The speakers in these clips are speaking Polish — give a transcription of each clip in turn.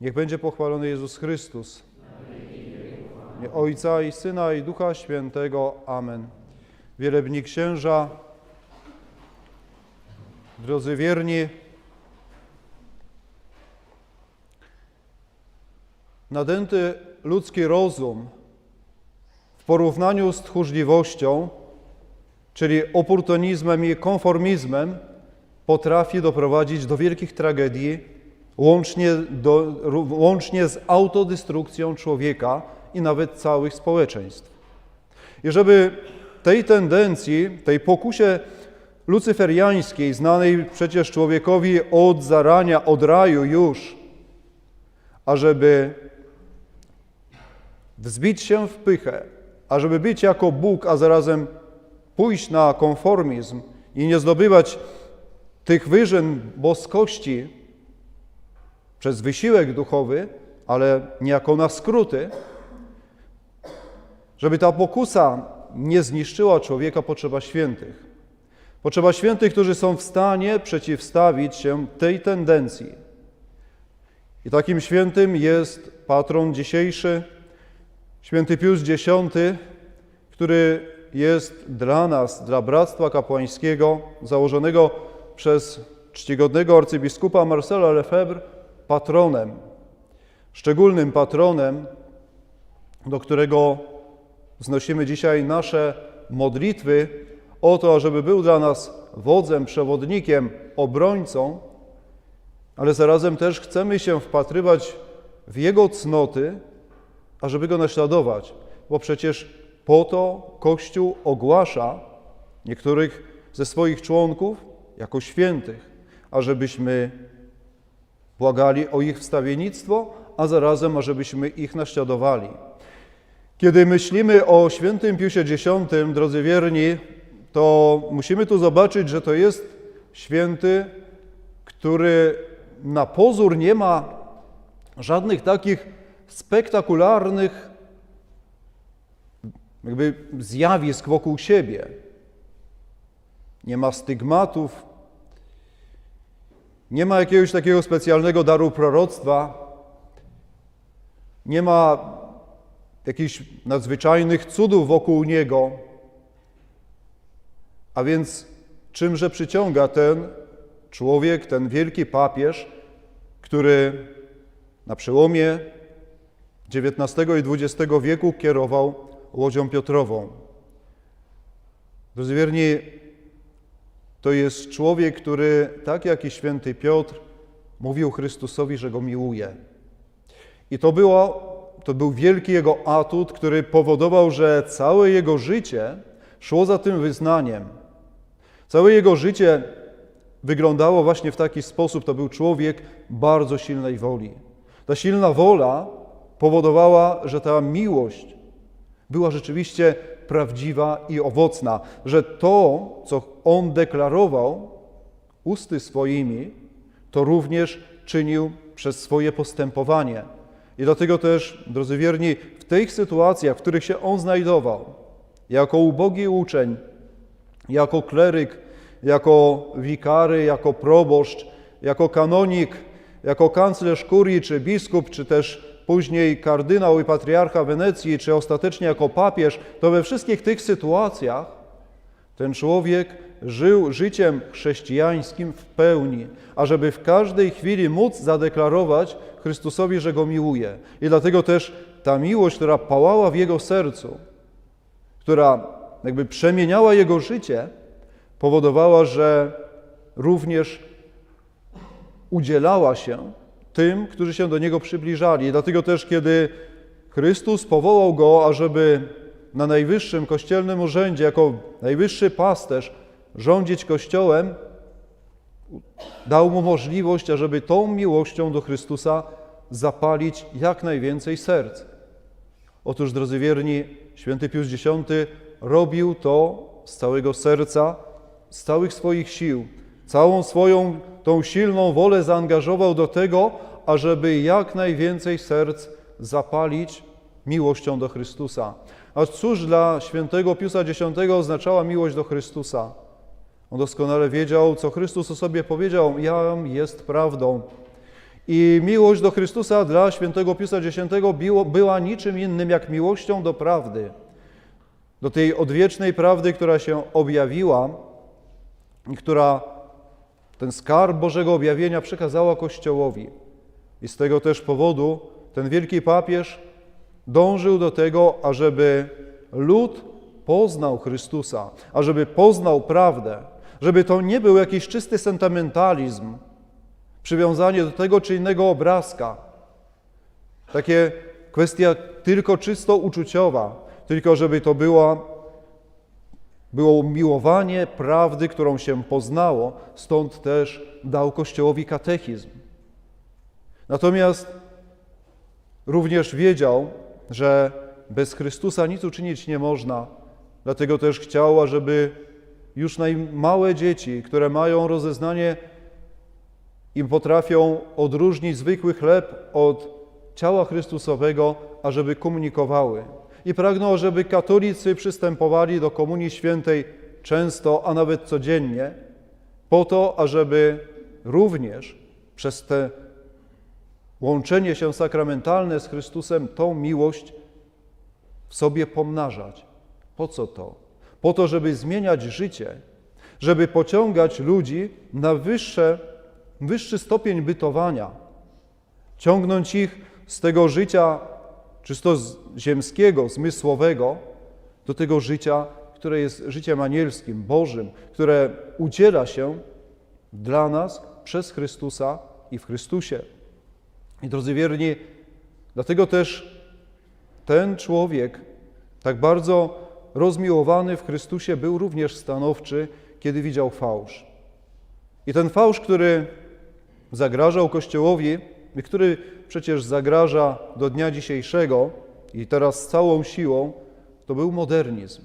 Niech będzie pochwalony Jezus Chrystus. Ojca i Syna i Ducha Świętego. Amen. Wielebni księża, drodzy wierni, nadęty ludzki rozum w porównaniu z tchórzliwością, czyli oportunizmem i konformizmem, potrafi doprowadzić do wielkich tragedii, łącznie, do, łącznie z autodestrukcją człowieka i nawet całych społeczeństw. I żeby tej tendencji, tej pokusie lucyferiańskiej, znanej przecież człowiekowi od zarania, od raju już, ażeby wzbić się w pychę, ażeby być jako Bóg, a zarazem pójść na konformizm i nie zdobywać tych wyżyn boskości przez wysiłek duchowy, ale niejako na skróty, żeby ta pokusa nie zniszczyła człowieka, potrzeba świętych. Potrzeba świętych, którzy są w stanie przeciwstawić się tej tendencji. I takim świętym jest patron dzisiejszy, święty Pius X, który jest dla nas, dla Bractwa Kapłańskiego, założonego przez czcigodnego arcybiskupa Marcela Lefebvre, patronem, szczególnym patronem, do którego znosimy dzisiaj nasze modlitwy o to, żeby był dla nas wodzem, przewodnikiem, obrońcą, ale zarazem też chcemy się wpatrywać w Jego cnoty, ażeby Go naśladować, bo przecież po to Kościół ogłasza niektórych ze swoich członków jako świętych, ażebyśmy błagali o ich wstawiennictwo, a zarazem ażebyśmy ich naśladowali. Kiedy myślimy o świętym Piusie X, drodzy wierni, to musimy tu zobaczyć, że to jest święty, który na pozór nie ma żadnych takich spektakularnych jakby zjawisk wokół siebie. Nie ma stygmatów, nie ma jakiegoś takiego specjalnego daru proroctwa, nie ma jakichś nadzwyczajnych cudów wokół niego. A więc czymże przyciąga ten człowiek, ten wielki papież, który na przełomie XIX i XX wieku kierował Łodzią Piotrową. Drodzy wierni, to jest człowiek, który, tak jak i święty Piotr, mówił Chrystusowi, że go miłuje. I to, było, to był wielki jego atut, który powodował, że całe jego życie szło za tym wyznaniem. Całe jego życie wyglądało właśnie w taki sposób. To był człowiek bardzo silnej woli. Ta silna wola powodowała, że ta miłość była rzeczywiście prawdziwa i owocna, że to, co on deklarował usty swoimi, to również czynił przez swoje postępowanie. I dlatego też, drodzy wierni, w tych sytuacjach, w których się on znajdował, jako ubogi uczeń, jako kleryk, jako wikary, jako proboszcz, jako kanonik, jako kanclerz kurii, czy biskup, czy też później kardynał i patriarcha Wenecji, czy ostatecznie jako papież, to we wszystkich tych sytuacjach ten człowiek żył życiem chrześcijańskim w pełni, ażeby w każdej chwili móc zadeklarować Chrystusowi, że go miłuje. I dlatego też ta miłość, która pałała w jego sercu, która jakby przemieniała jego życie, powodowała, że również udzielała się tym, którzy się do Niego przybliżali. Dlatego też, kiedy Chrystus powołał Go, ażeby na najwyższym kościelnym urzędzie, jako najwyższy pasterz, rządzić Kościołem, dał Mu możliwość, ażeby tą miłością do Chrystusa zapalić jak najwięcej serc. Otóż, drodzy wierni, święty Pius X robił to z całego serca, z całych swoich sił. Całą swoją tą silną wolę zaangażował do tego, ażeby jak najwięcej serc zapalić miłością do Chrystusa. A cóż dla świętego Piusa X oznaczała miłość do Chrystusa? On doskonale wiedział, co Chrystus o sobie powiedział: Jam jest prawdą. I miłość do Chrystusa dla świętego Piusa X była niczym innym jak miłością do prawdy, do tej odwiecznej prawdy, która się objawiła i która ten skarb Bożego objawienia przekazała Kościołowi. I z tego też powodu ten wielki papież dążył do tego, ażeby lud poznał Chrystusa, ażeby poznał prawdę, żeby to nie był jakiś czysty sentymentalizm, przywiązanie do tego czy innego obrazka, takie kwestia tylko czysto uczuciowa, tylko żeby to była, było miłowanie prawdy, którą się poznało, stąd też dał Kościołowi katechizm. Natomiast również wiedział, że bez Chrystusa nic uczynić nie można, dlatego też chciał, ażeby już najmałe dzieci, które mają rozeznanie i potrafią odróżnić zwykły chleb od ciała Chrystusowego, ażeby komunikowały. I pragnął, żeby katolicy przystępowali do Komunii Świętej często, a nawet codziennie, po to, ażeby również przez te łączenie się sakramentalne z Chrystusem tą miłość w sobie pomnażać. Po co to? Po to, żeby zmieniać życie, żeby pociągać ludzi na wyższe, wyższy stopień bytowania, ciągnąć ich z tego życia czysto ziemskiego, zmysłowego, do tego życia, które jest życiem anielskim, Bożym, które udziela się dla nas przez Chrystusa i w Chrystusie. I drodzy wierni, dlatego też ten człowiek, tak bardzo rozmiłowany w Chrystusie, był również stanowczy, kiedy widział fałsz. I ten fałsz, który zagrażał Kościołowi i który przecież zagraża do dnia dzisiejszego i teraz z całą siłą, to był modernizm.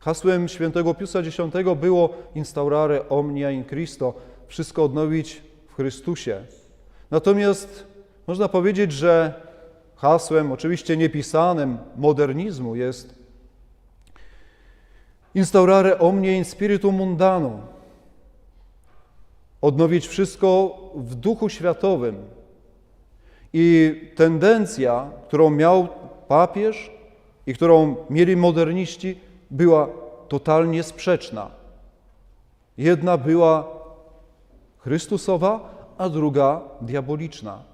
Hasłem świętego Piusa X było instaurare omnia in Christo, wszystko odnowić w Chrystusie. Natomiast można powiedzieć, że hasłem, oczywiście niepisanym, modernizmu jest instaurare omnia in spiritu mundano. Odnowić wszystko w duchu światowym. I tendencja, którą miał papież i którą mieli moderniści, była totalnie sprzeczna. Jedna była Chrystusowa, a druga diaboliczna.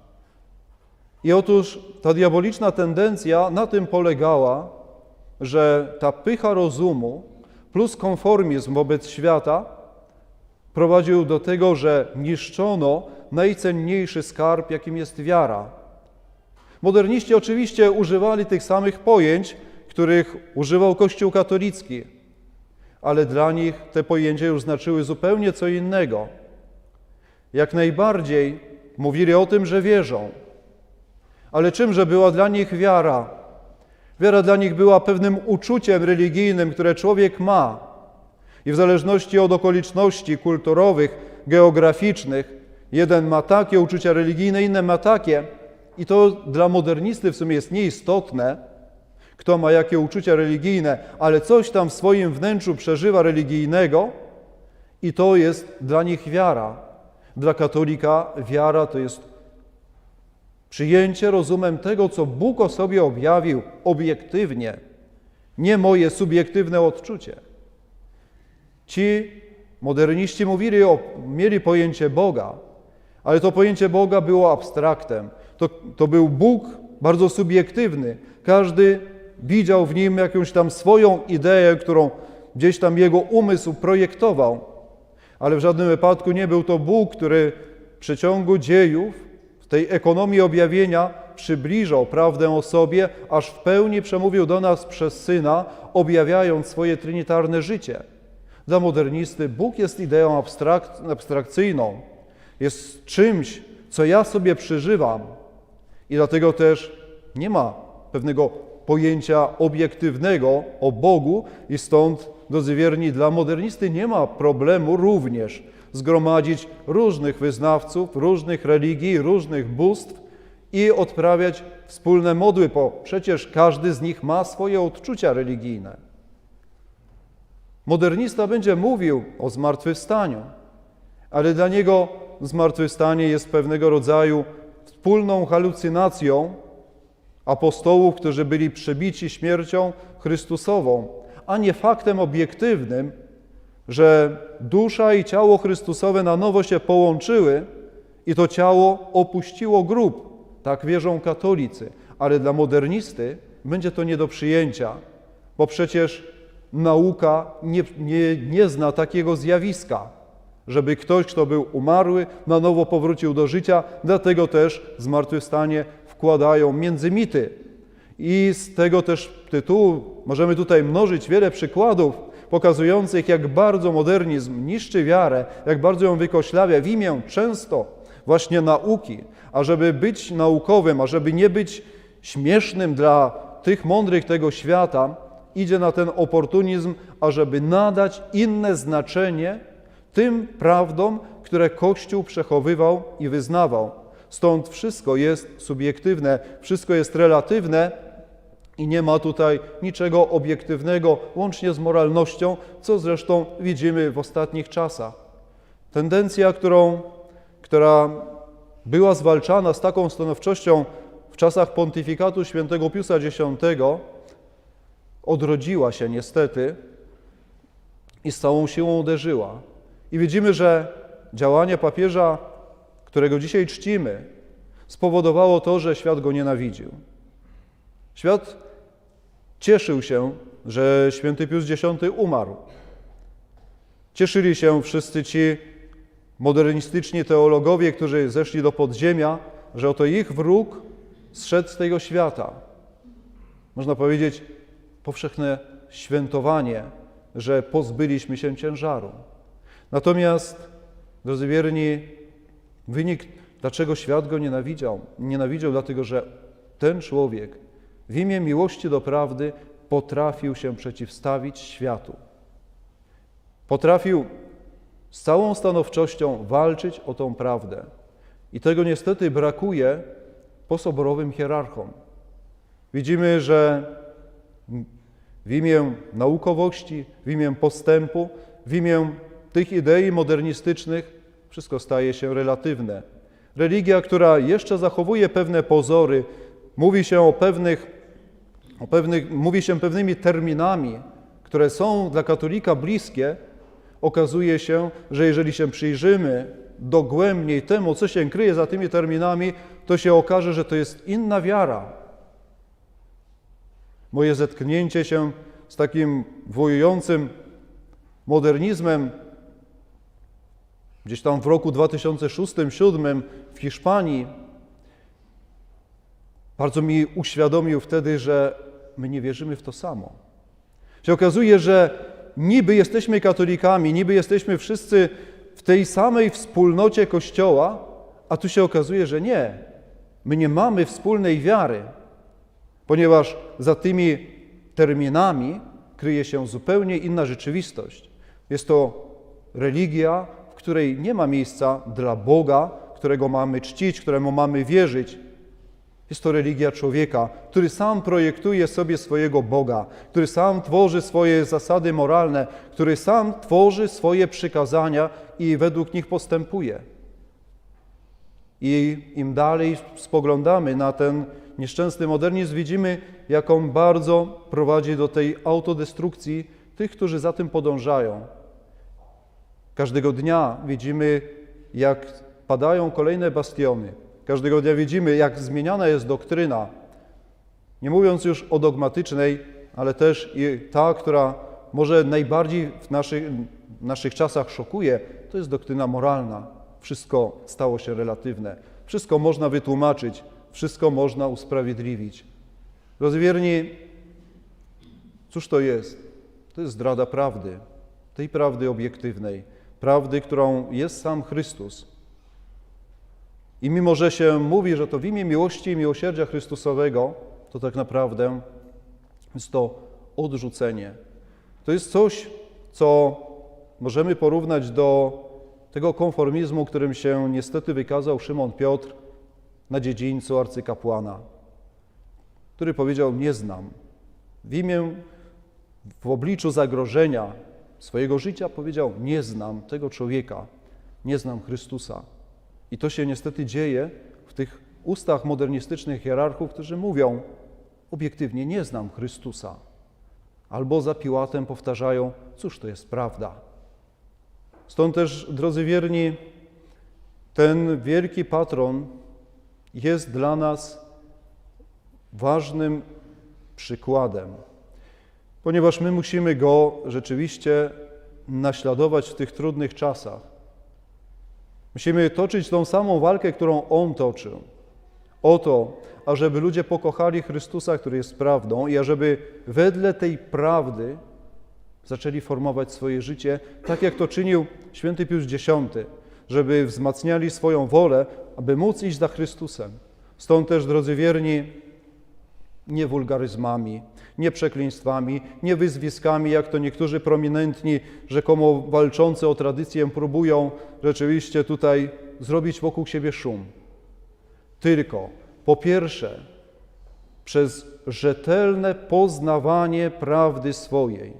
I otóż ta diaboliczna tendencja na tym polegała, że ta pycha rozumu plus konformizm wobec świata prowadził do tego, że niszczono najcenniejszy skarb, jakim jest wiara. Moderniści oczywiście używali tych samych pojęć, których używał Kościół katolicki, ale dla nich te pojęcia już znaczyły zupełnie co innego. Jak najbardziej mówili o tym, że wierzą. Ale czymże była dla nich wiara? Wiara dla nich była pewnym uczuciem religijnym, które człowiek ma. I w zależności od okoliczności kulturowych, geograficznych, jeden ma takie uczucia religijne, inny ma takie. I to dla modernisty w sumie jest nieistotne, kto ma jakie uczucia religijne, ale coś tam w swoim wnętrzu przeżywa religijnego i to jest dla nich wiara. Dla katolika wiara to jest przyjęcie rozumem tego, co Bóg o sobie objawił obiektywnie, nie moje subiektywne odczucie. Ci moderniści mówili o, mieli pojęcie Boga, ale to pojęcie Boga było abstraktem. To, to był Bóg bardzo subiektywny. Każdy widział w nim jakąś tam swoją ideę, którą gdzieś tam jego umysł projektował. Ale w żadnym wypadku nie był to Bóg, który w przeciągu dziejów, tej ekonomii objawienia przybliżał prawdę o sobie, aż w pełni przemówił do nas przez Syna, objawiając swoje trinitarne życie. Dla modernisty Bóg jest ideą abstrak abstrakcyjną, jest czymś, co ja sobie przeżywam i dlatego też nie ma pewnego pojęcia obiektywnego o Bogu i stąd, drodzy wierni, dla modernisty nie ma problemu również zgromadzić różnych wyznawców, różnych religii, różnych bóstw i odprawiać wspólne modły, bo przecież każdy z nich ma swoje odczucia religijne. Modernista będzie mówił o zmartwychwstaniu, ale dla niego zmartwychwstanie jest pewnego rodzaju wspólną halucynacją apostołów, którzy byli przebici śmiercią Chrystusową, a nie faktem obiektywnym, że dusza i ciało Chrystusowe na nowo się połączyły i to ciało opuściło grób. Tak wierzą katolicy, ale dla modernisty będzie to nie do przyjęcia, bo przecież nauka nie, nie, nie zna takiego zjawiska, żeby ktoś, kto był umarły, na nowo powrócił do życia, dlatego też zmartwychwstanie wkładają między mity. I z tego też tytułu możemy tutaj mnożyć wiele przykładów pokazujących, jak bardzo modernizm niszczy wiarę, jak bardzo ją wykoślawia w imię często właśnie nauki. A żeby być naukowym, a żeby nie być śmiesznym dla tych mądrych tego świata, idzie na ten oportunizm, ażeby nadać inne znaczenie tym prawdom, które Kościół przechowywał i wyznawał. Stąd wszystko jest subiektywne, wszystko jest relatywne i nie ma tutaj niczego obiektywnego, łącznie z moralnością, co zresztą widzimy w ostatnich czasach. Tendencja, którą, która była zwalczana z taką stanowczością w czasach pontyfikatu świętego Piusa X, odrodziła się niestety i z całą siłą uderzyła. I widzimy, że działanie papieża, którego dzisiaj czcimy, spowodowało to, że świat go nienawidził. Świat cieszył się, że święty Pius X umarł. Cieszyli się wszyscy ci modernistyczni teologowie, którzy zeszli do podziemia, że oto ich wróg zszedł z tego świata. Można powiedzieć, powszechne świętowanie, że pozbyliśmy się ciężaru. Natomiast, drodzy wierni, wynik, dlaczego świat go nienawidział? Nienawidział dlatego, że ten człowiek w imię miłości do prawdy potrafił się przeciwstawić światu. Potrafił z całą stanowczością walczyć o tą prawdę. I tego niestety brakuje po soborowym hierarchom. Widzimy, że w imię naukowości, w imię postępu, w imię tych idei modernistycznych wszystko staje się relatywne. Religia, która jeszcze zachowuje pewne pozory, mówi się o pewnych, o pewnych mówi się pewnymi terminami, które są dla katolika bliskie, okazuje się, że jeżeli się przyjrzymy dogłębniej temu, co się kryje za tymi terminami, to się okaże, że to jest inna wiara. Moje zetknięcie się z takim wojującym modernizmem gdzieś tam w roku 2006-2007 w Hiszpanii bardzo mi uświadomił wtedy, że my nie wierzymy w to samo. Się okazuje, że niby jesteśmy katolikami, niby jesteśmy wszyscy w tej samej wspólnocie Kościoła, a tu się okazuje, że nie. My nie mamy wspólnej wiary, ponieważ za tymi terminami kryje się zupełnie inna rzeczywistość. Jest to religia, w której nie ma miejsca dla Boga, którego mamy czcić, któremu mamy wierzyć. Jest to religia człowieka, który sam projektuje sobie swojego Boga, który sam tworzy swoje zasady moralne, który sam tworzy swoje przykazania i według nich postępuje. I im dalej spoglądamy na ten nieszczęsny modernizm, widzimy, jak on bardzo prowadzi do tej autodestrukcji tych, którzy za tym podążają. Każdego dnia widzimy, jak padają kolejne bastiony. Każdego dnia widzimy, jak zmieniana jest doktryna. Nie mówiąc już o dogmatycznej, ale też i ta, która może najbardziej w naszych, w naszych czasach szokuje, to jest doktryna moralna. Wszystko stało się relatywne. Wszystko można wytłumaczyć, wszystko można usprawiedliwić. Rozwierni, cóż to jest? To jest zdrada prawdy, tej prawdy obiektywnej, prawdy, którą jest sam Chrystus. I mimo, że się mówi, że to w imię miłości i miłosierdzia Chrystusowego, to tak naprawdę jest to odrzucenie. To jest coś, co możemy porównać do tego konformizmu, którym się niestety wykazał Szymon Piotr na dziedzińcu arcykapłana, który powiedział: Nie znam. W imię, w obliczu zagrożenia swojego życia powiedział: Nie znam tego człowieka, nie znam Chrystusa. I to się niestety dzieje w tych ustach modernistycznych hierarchów, którzy mówią, obiektywnie nie znam Chrystusa. Albo za Piłatem powtarzają, cóż to jest prawda. Stąd też, drodzy wierni, ten wielki patron jest dla nas ważnym przykładem, ponieważ my musimy go rzeczywiście naśladować w tych trudnych czasach. Musimy toczyć tą samą walkę, którą on toczył. O to, ażeby ludzie pokochali Chrystusa, który jest prawdą, i ażeby wedle tej prawdy zaczęli formować swoje życie, tak jak to czynił święty Pius X, żeby wzmacniali swoją wolę, aby móc iść za Chrystusem. Stąd też, drodzy wierni, nie wulgaryzmami, nie przekleństwami, nie wyzwiskami, jak to niektórzy prominentni, rzekomo walczący o tradycję, próbują rzeczywiście tutaj zrobić wokół siebie szum. Tylko po pierwsze, przez rzetelne poznawanie prawdy swojej.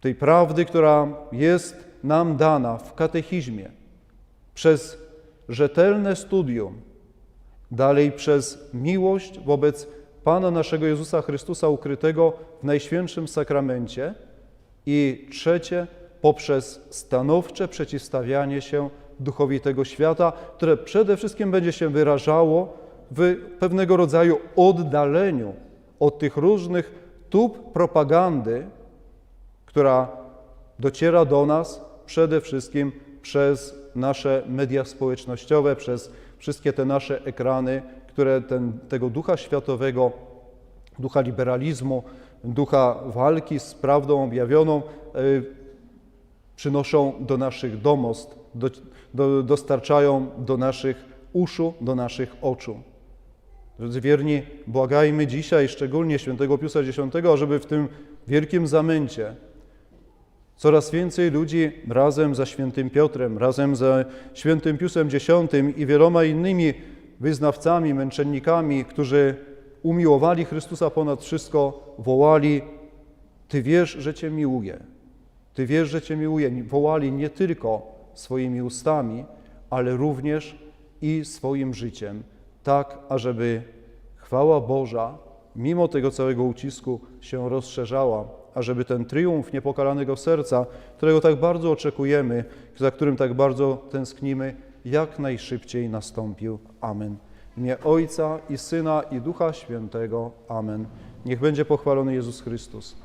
Tej prawdy, która jest nam dana w katechizmie, przez rzetelne studium, dalej przez miłość wobec Pana naszego Jezusa Chrystusa ukrytego w Najświętszym Sakramencie i trzecie, poprzez stanowcze przeciwstawianie się duchowi tego świata, które przede wszystkim będzie się wyrażało w pewnego rodzaju oddaleniu od tych różnych tub propagandy, która dociera do nas przede wszystkim przez nasze media społecznościowe, przez wszystkie te nasze ekrany, które ten, tego ducha światowego, ducha liberalizmu, ducha walki z prawdą objawioną y, przynoszą do naszych domostw, do, do, dostarczają do naszych uszu, do naszych oczu. Drodzy wierni, błagajmy dzisiaj, szczególnie świętego Piusa X, żeby w tym wielkim zamęcie coraz więcej ludzi razem ze świętym Piotrem, razem ze świętym Piusem X i wieloma innymi wyznawcami, męczennikami, którzy umiłowali Chrystusa ponad wszystko, wołali: Ty wiesz, że Cię miłuję. Ty wiesz, że Cię miłuję. Wołali nie tylko swoimi ustami, ale również i swoim życiem, tak ażeby chwała Boża, mimo tego całego ucisku, się rozszerzała, ażeby ten triumf niepokalanego serca, którego tak bardzo oczekujemy, za którym tak bardzo tęsknimy, jak najszybciej nastąpił. Amen. Imię Ojca i Syna i Ducha Świętego. Amen. Niech będzie pochwalony Jezus Chrystus.